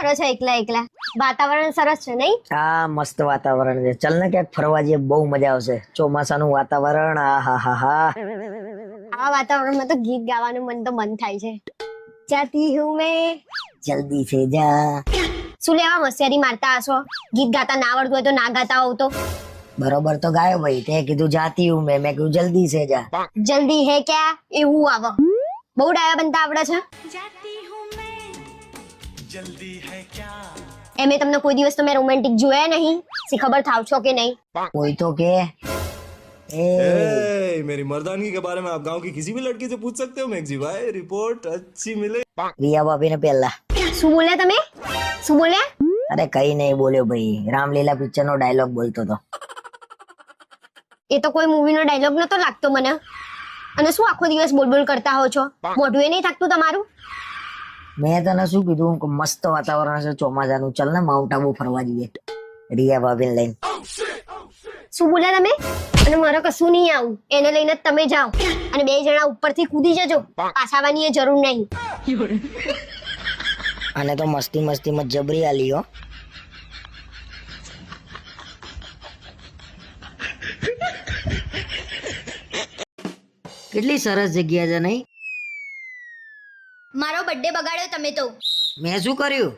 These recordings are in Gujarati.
કરો છો એકલા એકલા? વાતાવરણ સરસ છે નહીં? આ મસ્ત વાતાવરણ છે. ચલ ને ક્યાંક ફરવા જઈએ બહુ મજા આવશે. ચોમાસાનું વાતાવરણ આ હા હા હા આ વાતાવરણમાં તો ગીત ગાવાનું મન તો મન થાય છે. જાતી હું મે. જલ્દી સે જા. શું લેવા મસ્યારી મારતા હશો? ગીત ગાતા ના આવડતું હોય તો ના ગાતા હોવ તો. બરોબર તો ગાયો ભાઈ તે કીધું જાતી હું મેં. મેં કીધું જલ્દી સે જા. જલ્દી હે ક્યાં? એવું આવો. બહુ ડાયા બનતા આવડે છે? એમે તમને કોઈ દિવસ તમે રોમેન્ટિક જોયા નહીં સી ખબર થાવ છો કે નહીં કોઈ તો કે એ ए, मेरी मर्दानगी के बारे में आप गांव की किसी भी लड़की से पूछ सकते हो मेघजी भाई रिपोर्ट अच्छी मिले રિયા ભાભી ને પેલા શું બોલ્યા તમે શું બોલ્યા અરે કઈ નહીં બોલ્યો ભાઈ રામલીલા પિક્ચર નો ડાયલોગ બોલતો હતો એ તો કોઈ મૂવીનો ડાયલોગ નતો લાગતો મને અને શું આખો દિવસ બોલ બોલ કરતા હો છો મોઢું એ નહીં થાકતું તમારું મેં તને શું કીધું? કે મસ્ત વાતાવરણ છે ચોમાસાનું. ચલ ને માઉન્ટ આબુ ફરવા જઈએ. રિયા ભાભીને લઈને. શું બોલ્યા તમે? અને મારે કશું નહીં આવું. એને લઈને તમે જાઓ. અને બે જણા ઉપરથી કૂદી જજો. પાછાવાની એ જરૂર નહીં. અને તો મસ્તી મસ્તીમાં જબરી આલી હો. કેટલી સરસ જગ્યા છે નહીં? મારો બર્થડે બગાડ્યો તમે તો. મેં શું કર્યું?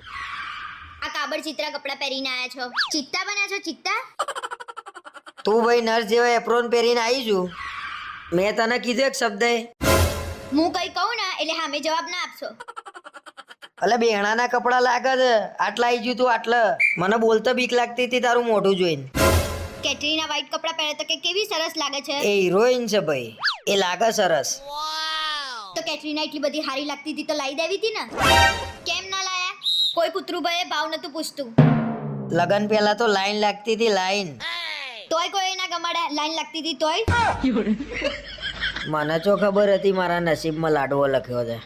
આ કાબડ ચિત્રા કપડા પહેરીને આયા છો. ચિત્તા બન્યા છો ચિત્તા? તું ભાઈ નર્સ જેવા એપ્રોન પહેરીને આવી છું. મેં તને કીધું એક શબ્દ. હું કઈ કહું ને એટલે હામે જવાબ ના આપશો. અલે બેહણાના કપડા લાગે છે. આટલા આવી ગયું તું આટલા. મને બોલતો બીક લાગતી હતી તારું મોઢું જોઈને. કેટરીના વ્હાઈટ કપડા પહેરે તો કે કેવી સરસ લાગે છે? એ હિરોઈન છે ભાઈ. એ લાગે સરસ. તો કેટરીના એટલી બધી હારી લાગતી હતી તો લાવી દેવી હતી ને? કેમ ના લાયા? કોઈ કૂતરું ભાઈ ભાવ નતું પૂછતું. લગન પહેલા તો લાઈન લાગતી હતી લાઈન. તોય કોઈ ના ગમાડે લાઈન લાગતી હતી તોય? મને તો ખબર હતી મારા નસીબમાં લાડવો લખ્યો છે.